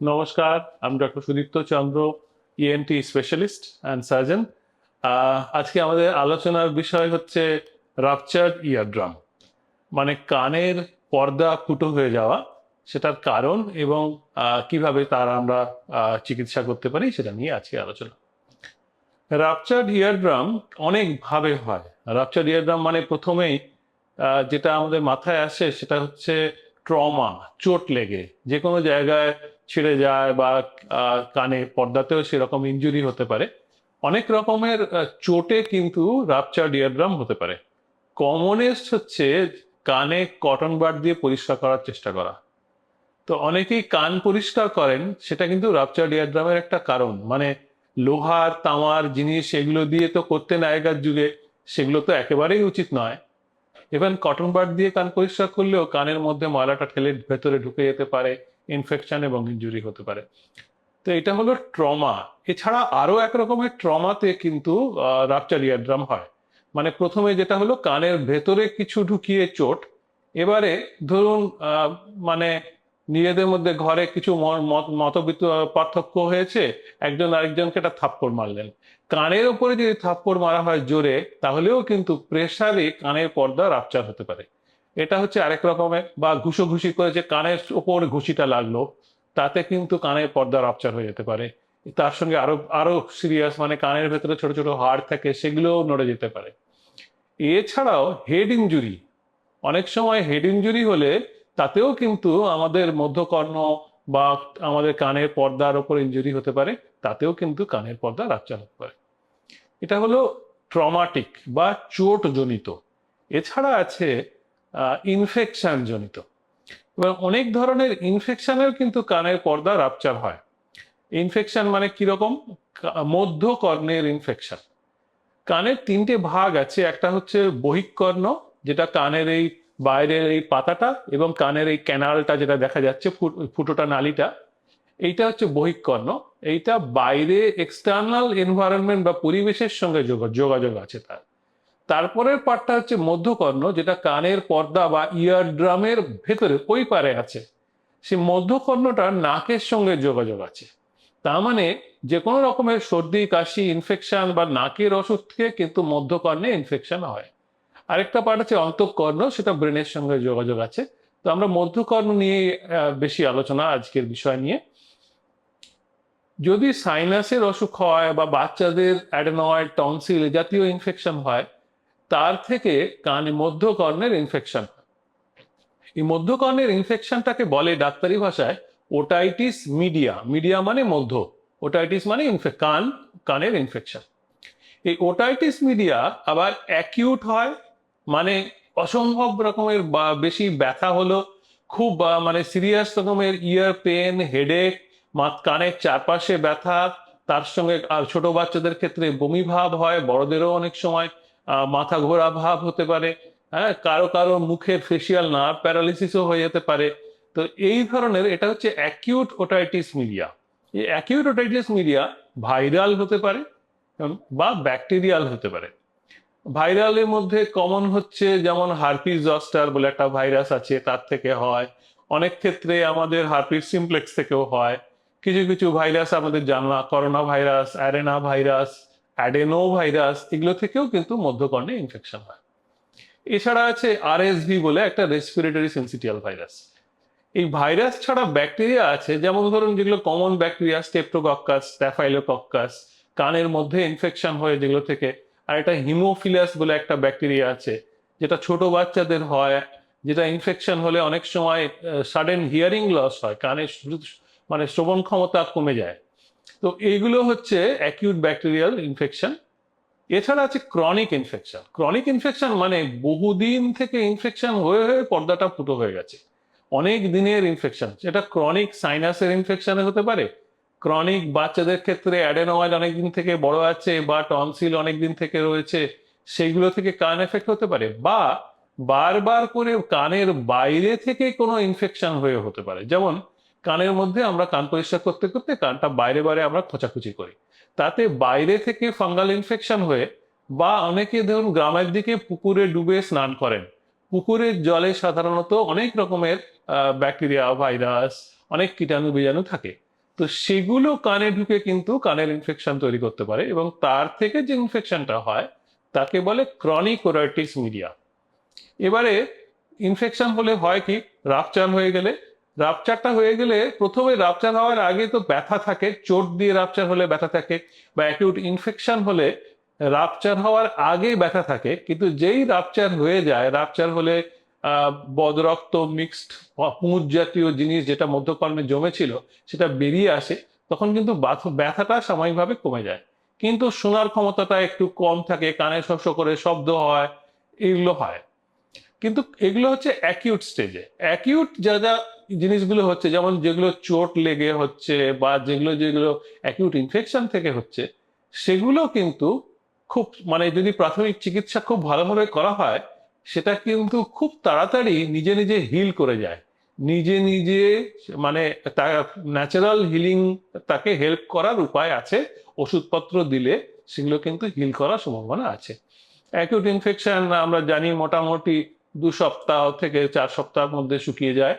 নমস্কার, আমি doctor Sudipta Chandra ENT specialist and surgeon আজকে আমাদের আলোচনার বিষয় হচ্ছে রাপচার্ড ইয়ারড্রাম মানে কানের পর্দা ফুটো হয়ে যাওয়া, সেটার কারণ এবং কীভাবে তার আমরা চিকিৎসা করতে পারি সেটা নিয়ে আজকে আলোচনা। রাপচার্ড ইয়ারড্রাম অনেকভাবে হয়। রাপচার্ড ইয়ারড্রাম মানে প্রথমেই যেটা আমাদের মাথায় আসে সেটা হচ্ছে ট্রমা, চোট লেগে যে কোনো জায়গায় ছিঁড়ে যায় বা কানে পর্দাতেও সেরকম ইনজুরি হতে পারে। অনেক রকমের চোটে কিন্তু রাপচার্ড ইয়ারড্রাম হতে পারে। কমনেস্ট হচ্ছে কানে কটন বাড দিয়ে পরিষ্কার করার চেষ্টা করা। তো অনেকেই কান পরিষ্কার করেন, সেটা কিন্তু রাপচার্ড ডিয়ারড্রামের একটা কারণ। মানে লোহার, তামার জিনিস, এগুলো দিয়ে তো করতেন আগেকার যুগে, সেগুলো তো একেবারেই উচিত নয়। ইভেন কটন বাড দিয়ে কান পরিষ্কার করলেও কানের মধ্যে ময়লাটা ঠেলে ভেতরে ঢুকে যেতে পারে ইনফেকশন এবং ইনজুরি হতে পারে। তো এটা হলো ট্রমা এছাড়া আরও এক রকমের ট্রমাতে কিন্তু রাপচার ইয়ারড্রাম হয়। মানে প্রথমে যেটা হলো, কানের ভেতরে কিছু ঢুকিয়ে চোট। এবারে ধরুন মানে নিজেদের মধ্যে ঘরে কিছু মত পার্থক্য হয়েছে, একজন আরেকজনকে একটা থাপ্পড় মারলেন। কানের ওপরে যদি থাপ্পড় মারা হয় জোরে, তাহলেও কিন্তু প্রেশারে কানের পর্দা রাপচার হতে পারে। এটা হচ্ছে আরেক রকমের, বা ঘুষো ঘুষি করে যে কানের ওপর ঘুষিটা লাগল, তাতে কিন্তু কানের পর্দা রাপচার হয়ে যেতে পারে। তার সঙ্গে আরও আরও সিরিয়াস মানে কানের ভেতরে ছোট ছোট হাড় থাকে, সেগুলোও নড়ে যেতে পারে। এছাড়াও হেড ইনজুরি অনেক সময় হেড ইনজুরি হলে তাতেও কিন্তু আমাদের মধ্যকর্ণ বা আমাদের কানের পর্দার ওপর ইনজুরি হতে পারে, তাতেও কিন্তু কানের পর্দা রাপচার হতে পারে। এটা হলো ট্রমাটিক বা চোট জনিত এছাড়া আছে ইনফেকশন জনিত এবং অনেক ধরনের ইনফেকশনের কিন্তু কানের পর্দা রাপচার হয়। ইনফেকশন মানে কীরকম কা- মধ্যকর্ণের ইনফেকশন কানের তিনটে ভাগ আছে, একটা হচ্ছে বহিঃকর্ণ, যেটা কানের এই বাইরের এই পাতাটা এবং কানের এই ক্যানালটা যেটা দেখা যাচ্ছে ফুটোটা, নালিটা, এইটা হচ্ছে বহিঃকর্ণ। এইটা বাইরে এক্সটার্নাল এনভায়রনমেন্ট বা পরিবেশের সঙ্গে যোগ- যোগাযোগ আছে তার। তারপরের পার্টটা হচ্ছে মধ্যকর্ণ, যেটা কানের পর্দা বা ইয়ার ড্রামের ভেতরে, ওই পারে আছে। সেই মধ্যকর্ণটা নাকের সঙ্গে যোগাযোগ আছে। তার মানে যে কোনো রকমের সর্দি, কাশি ইনফেকশন বা নাকের অসুখ থেকে কিন্তু মধ্যকর্ণে ইনফেকশন হয়। আরেকটা পার্ট আছে অন্তঃকর্ণ, সেটা ব্রেনের সঙ্গে যোগাযোগ আছে। তো আমরা মধ্যকর্ণ নিয়ে বেশি আলোচনা আজকের বিষয় নিয়ে। যদি সাইনাসের অসুখ হয় বা বাচ্চাদের অ্যাডেনয়েড টনসিল জাতীয় ইনফেকশন হয়, তার থেকে কানে মধ্যকর্ণের ইনফেকশন এই মধ্যকর্ণের ইনফেকশনটাকে বলে ডাক্তারি ভাষায় ওটাইটিস মিডিয়া মিডিয়া মানে মধ্য ওটাইটিস মানে কান, কানের ইনফেকশন এই ওটাইটিস মিডিয়া আবার অ্যাকিউট হয় মানে অসম্ভব রকমের বেশি ব্যথা হলো, খুব মানে সিরিয়াস রকমের ইয়ার পেন হেডেক কানের চারপাশে ব্যথা, তার সঙ্গে, আর ছোট বাচ্চাদের ক্ষেত্রে বমি ভাব হয়, বড়দেরও অনেক সময় মাথা ঘোরা ভাব হতে পারে হ্যাঁ কারও কারও মুখের ফেসিয়াল নার্ভ প্যারালিসিসও হয়ে যেতে পারে। তো এই ধরনের, এটা হচ্ছে অ্যাকিউট ওটাইটিস মিডিয়া এই অ্যাকিউট ওটাইটিস মিডিয়া ভাইরাল হতে পারে, বা ব্যাকটেরিয়াল হতে পারে। ভাইরালের মধ্যে কমন হচ্ছে যেমন হারপিস জস্টার বলে একটা ভাইরাস আছে, তার থেকে হয়। অনেক ক্ষেত্রে আমাদের হারপিস সিমপ্লেক্স থেকেও হয়। কিছু কিছু ভাইরাস আমাদের জানা corona virus arena virus adeno virus এগুলো থেকেও কিন্তু মধ্যকর্ণে ইনফেকশন হয়। এছাড়া আছে আরএসভি বলে একটা রেসপিরেটরি সেন্সিটিয়াল ভাইরাস এই ভাইরাস ছাড়া ব্যাকটেরিয়া আছে, যেমন ধরুন যেগুলো কমন ব্যাকটেরিয়া স্টেপ্টোকক্কাস স্ট্যাফাইলোকক্কাস কানের মধ্যে ইনফেকশন হয়ে যেগুলো থেকে। আর এটা হিমোফিলাস বলে একটা ব্যাকটেরিয়া আছে, যেটা ছোট বাচ্চাদের হয়, যেটা ইনফেকশন হলে অনেক সময় সাডেন হিয়ারিং লস হয়, কানে মানে শ্রবণ ক্ষমতা কমে যায়। তো এইগুলো হচ্ছে অ্যাকিউট ব্যাকটেরিয়াল ইনফেকশন এছাড়া আছে ক্রনিক ইনফেকশন ক্রনিক ইনফেকশন মানে বহুদিন থেকে ইনফেকশন হয়ে হয়ে পর্দাটা ফুটো হয়ে গেছে। অনেক দিনের ইনফেকশন সেটা ক্রনিক সাইনাসের ইনফেকশনে হতে পারে ক্রনিক বাচ্চাদের ক্ষেত্রে অ্যাডেনোয়েড অনেক দিন থেকে বড় আছে বা টনসিল অনেক দিন থেকে রয়েছে সেইগুলো থেকে কান এফেক্ট হতে পারে বা বারবার করে কানের বাইরে থেকে কোনো ইনফেকশন হয়ে হতে পারে। যেমন কানের মধ্যে আমরা কান পরিষ্কার করতে করতে কানটা বাইরে বাইরে আমরা খোঁচাখুচি করি। তাতে বাইরে থেকে ফাঙ্গাল ইনফেকশন হয়ে বা অনেকে ধরুন গ্রামের দিকে পুকুরে ডুবে স্নান করেন। পুকুরের জলে সাধারণত অনেক রকমের ব্যাকটেরিয়া ভাইরাস অনেক কীটাণু বীজাণু থাকে। তো সেগুলো কানে ঢুকে কিন্তু কানের ইনফেকশন তৈরি করতে পারে এবং তার থেকে যে ইনফেকশনটা হয়, তাকে বলে ক্রনিক ওরাইটিস মিডিয়া এবারে ইনফেকশন হলে হয় কি? রাপচার হয়ে গেলে। রাপচারটা হয়ে গেলে প্রথমে রাপচার হওয়ার আগে তো ব্যথা থাকে, চোট দিয়ে রাপচার হলে ব্যথা থাকে বা অ্যাকিউট ইনফেকশন হলে রাপচার হওয়ার আগে ব্যথা থাকে। কিন্তু যেই রাপচার হয়ে যায় রাপচার হলে বদরক্ত মিক্সড পুঁজ জাতীয় জিনিস যেটা মধ্যকর্ণে জমেছিল, সেটা বেরিয়ে আসে, তখন কিন্তু ব্যথাটা সাময়িকভাবে কমে যায়। কিন্তু শোনার ক্ষমতাটা একটু কম থাকে, কানে শস্য করে শব্দ হয়, এগুলো হয়। কিন্তু এগুলো হচ্ছে অ্যাকিউট স্টেজে অ্যাকিউট যা যা জিনিসগুলো হচ্ছে, যেমন যেগুলো চোট লেগে হচ্ছে বা যেগুলো যেগুলো অ্যাকিউট ইনফেকশন থেকে হচ্ছে, সেগুলো কিন্তু খুব মানে যদি প্রাথমিক চিকিৎসা খুব ভালোভাবে করা হয় সেটা কিন্তু খুব তাড়াতাড়ি নিজে নিজে হিল করে যায়। নিজে নিজে মানে তার ন্যাচারাল হিলিং তাকে হেল্প করার উপায় আছে। ওষুধপত্র দিলে সেগুলো কিন্তু হিল করার সম্ভাবনা আছে। অ্যাকিউট ইনফেকশন আমরা জানি মোটামুটি দু সপ্তাহ থেকে চার সপ্তাহের মধ্যে শুকিয়ে যায়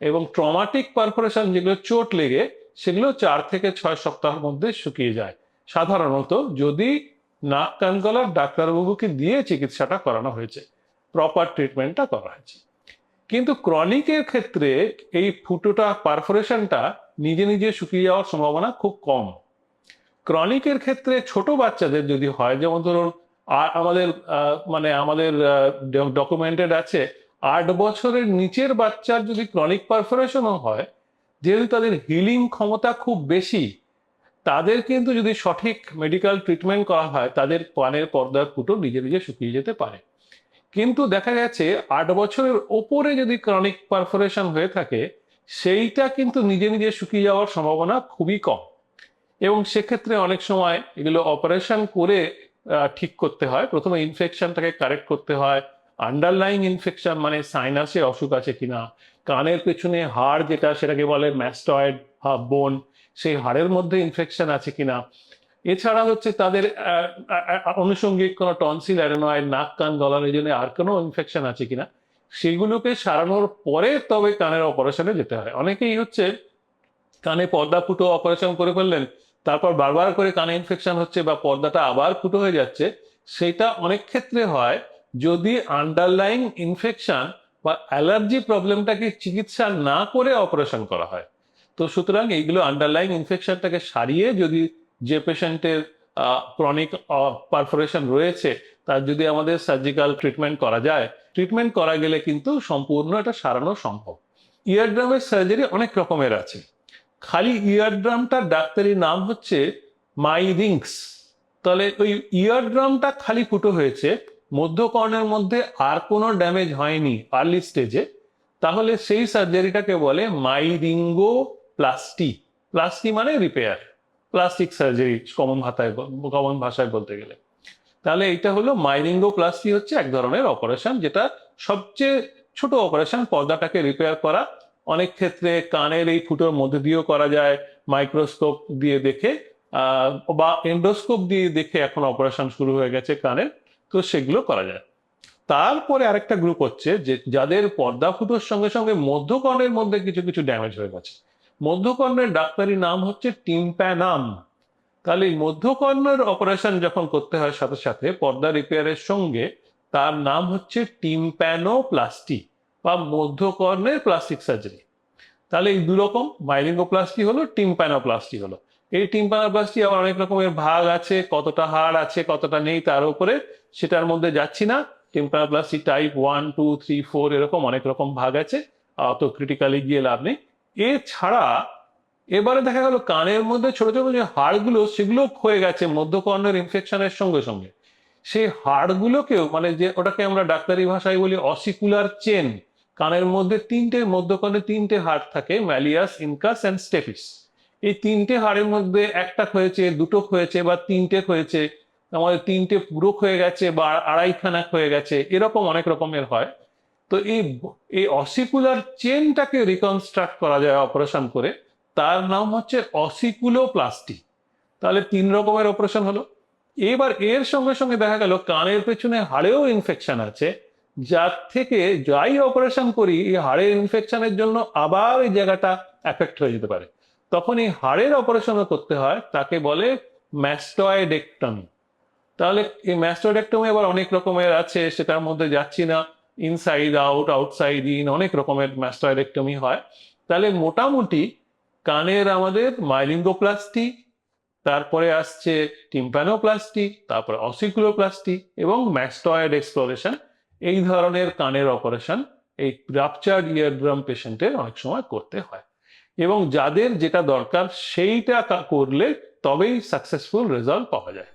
এবং ট্রমাটিক পারফোরেশন যেগুলো চোট লেগে, সেগুলো চার থেকে ছয় সপ্তাহের মধ্যে শুকিয়ে যায়। সাধারণত যদি নাক কান গলার ডাক্তারবাবুকে দিয়ে চিকিৎসাটা করানো হয়েছে। প্রপার ট্রিটমেন্টটা করা হয়েছে। কিন্তু ক্রনিকের ক্ষেত্রে এই ফুটোটা পারফোরেশনটা নিজে নিজে শুকিয়ে যাওয়ার সম্ভাবনা খুব কম। ক্রনিকের ক্ষেত্রে ছোট বাচ্চাদের যদি হয়, যেমন ধরুন আমাদের মানে আমাদের ডকুমেন্টেড আছে, আট বছরের নিচের বাচ্চার যদি ক্রনিক পারফোরেশনও হয়, যেহেতু তাদের হিলিং ক্ষমতা খুব বেশি, তাদের কিন্তু যদি সঠিক মেডিকেল ট্রিটমেন্ট করা হয়, তাদের পানের পর্দার ফুটো নিজে নিজে শুকিয়ে যেতে পারে। কিন্তু দেখা গেছে আট বছরের ওপরে যদি ক্রনিক পারফোরেশন হয়ে থাকে, সেইটা কিন্তু নিজে নিজে শুকিয়ে যাওয়ার সম্ভাবনা খুবই কম। এবং সেক্ষেত্রে অনেক সময় এগুলো অপারেশন করে ঠিক করতে হয়। প্রথমে ইনফেকশনটাকে কারেক্ট করতে হয়। আন্ডারলাইং ইনফেকশন মানে সাইনাসের অসুখ আছে কিনা, কানের পেছনে হাড় যেটা সেটাকে বলে ম্যাস্টয়েড বোন সেই হাড়ের মধ্যে ইনফেকশন আছে কিনা এছাড়া হচ্ছে তাদের আনুষঙ্গিক কোনো টনসিল অ্যাডেনয়েড নাক, কান গলানোর জন্য আর কোনো ইনফেকশন আছে কিনা, সেগুলোকে সারানোর পরে তবে কানের অপারেশনে যেতে হয়। অনেকেই হচ্ছে কানে পর্দা ফুটো অপারেশন করে ফেললেন, তারপর বারবার করে কানে ইনফেকশন হচ্ছে বা পর্দাটা আবার ফুটো হয়ে যাচ্ছে, সেটা অনেক ক্ষেত্রে হয় যদি আন্ডারলাইং ইনফেকশন বা অ্যালার্জি প্রবলেমটাকে চিকিৎসা না করে অপারেশন করা হয়। তো সুতরাং এইগুলো আন্ডারলাইং ইনফেকশনটাকে সারিয়ে যদি যে পেশেন্টের ক্রনিক পারফোরেশন রয়েছে, তার যদি আমাদের সার্জিক্যাল ট্রিটমেন্ট করা যায় ট্রিটমেন্ট করা গেলে কিন্তু সম্পূর্ণ এটা সারানো সম্ভব। ইয়ারড্রামের সার্জারি অনেক রকমের আছে। খালি ইয়ারড্রামটার ডাক্তারি নাম হচ্ছে মাইরিংস তাহলে ওই ইয়ারড্রামটা খালি ফুটো হয়েছে, মধ্যকর্ণের মধ্যে আর কোনো ড্যামেজ হয়নি আর্লি স্টেজে তাহলে সেই সার্জারিটাকে বলে মাইরিঙ্গো প্লাস্টি প্লাস্টি মানে রিপেয়ার প্লাস্টিক সার্জারি কমন ভাষায় কমন ভাষায় বলতে গেলে। তাহলে এটা হলো মাইরিঙ্গো প্লাস্টি হচ্ছে এক ধরনের অপারেশন যেটা সবচেয়ে ছোট অপারেশন পর্দাটাকে রিপেয়ার করা। অনেক ক্ষেত্রে কানের এই ফুটোর মধ্যে দিয়েও করা যায় মাইক্রোস্কোপ দিয়ে দেখে বা এন্ডোস্কোপ দিয়ে দেখে এখন অপারেশন শুরু হয়ে গেছে কানের, তো সেগুলো করা যায়। তারপরে আরেকটা গ্রুপ হচ্ছে যে যাদের পর্দা ফুটোর সঙ্গে সঙ্গে মধ্যকর্ণের মধ্যে কিছু কিছু ড্যামেজ হয়ে গেছে। মধ্যকর্ণের ডাক্তারি নাম হচ্ছে টিম্প্যানাম। তাহলে মধ্যকর্ণের অপারেশন যখন করতে হয় সাথে সাথে পর্দা রিপেয়ারের সঙ্গে, তার নাম হচ্ছে টিম্প্যানোপ্লাস্টি বা মধ্যকর্ণের প্লাস্টিক সার্জারি তাহলে এই দুরকম মাইলিঙ্গোপ্লাস্টি হলো, টিম্প্যানোপ্লাস্টি হলো। এই টিম্প্যানোপ্লাস্টি আবার অনেক রকমের ভাগ আছে, কতটা হাড় আছে, কতটা নেই, তার উপরে সেটার মধ্যে যাচ্ছি না। Tympanoplasty type one two three four এরকম অনেক রকম ভাগ আছে। অত ক্রিটিক্যালি গিয়ে লাভ নেই। এছাড়া এবারে দেখা গেল কানের মধ্যে ছোট ছোট যে হাড়গুলো, সেগুলো ক্ষয়ে গেছে মধ্যকর্ণের ইনফেকশনের সঙ্গে সঙ্গে। সেই হাড়গুলোকেও মানে যে ওটাকে আমরা ডাক্তারি ভাষায় বলি অসিকুলার চেন কানের মধ্যে তিনটে, মধ্যকর্ণে তিনটে হাড় থাকে ম্যালিয়াস ইনকাস অ্যান্ড স্টেফিস এই তিনটে হাড়ের মধ্যে একটা হয়েছে দুটো হয়েছে বা তিনটে হয়েছে আমাদের তিনটে পুরো হয়ে গেছে বা আড়াইখানা হয়ে গেছে, এরকম অনেক রকমের হয়। তো এই এই অসিকুলার চেনটাকে রিকনস্ট্রাক্ট করা যায় অপারেশন করে, তার নাম হচ্ছে অসিকুলো অসিকুলোপ্লাস্টি তাহলে তিন রকমের অপারেশন হলো। এবার এর সঙ্গে সঙ্গে দেখা গেল, কানের পেছনে হাড়েও ইনফেকশন আছে, যার থেকে যাই অপারেশন করি, এই হাড়ের ইনফেকশনের জন্য আবার এই জায়গাটা এফেক্ট হয়ে যেতে পারে। তখন এই হাড়ের অপারেশনও করতে হয়, তাকে বলে ম্যাস্টয়েডেক্টমি তাহলে এই ম্যাস্টয়েডেক্টমি আবার অনেক রকমের আছে, সেটার মধ্যে যাচ্ছি না। ইনসাইড আউট আউটসাইড ইন অনেক রকমের ম্যাস্টয়েডেক্টমি হয়। তাহলে মোটামুটি কানের আমাদের মাইলিঙ্গোপ্লাস্টি তারপরে আসছে টিম্প্যানোপ্লাস্টি তারপরে অসিকুলোপ্লাস্টি এবং ম্যাস্টয়েড এক্সপ্লোরেশন এই ধরনের কানের অপারেশন এই রাপচার্ড ইয়ারড্রাম পেশেন্টের অনেক সময় করতে হয়। এবং যাদের যেটা দরকার সেইটা করলে তবেই সাকসেসফুল রেজাল্ট পাওয়া যায়।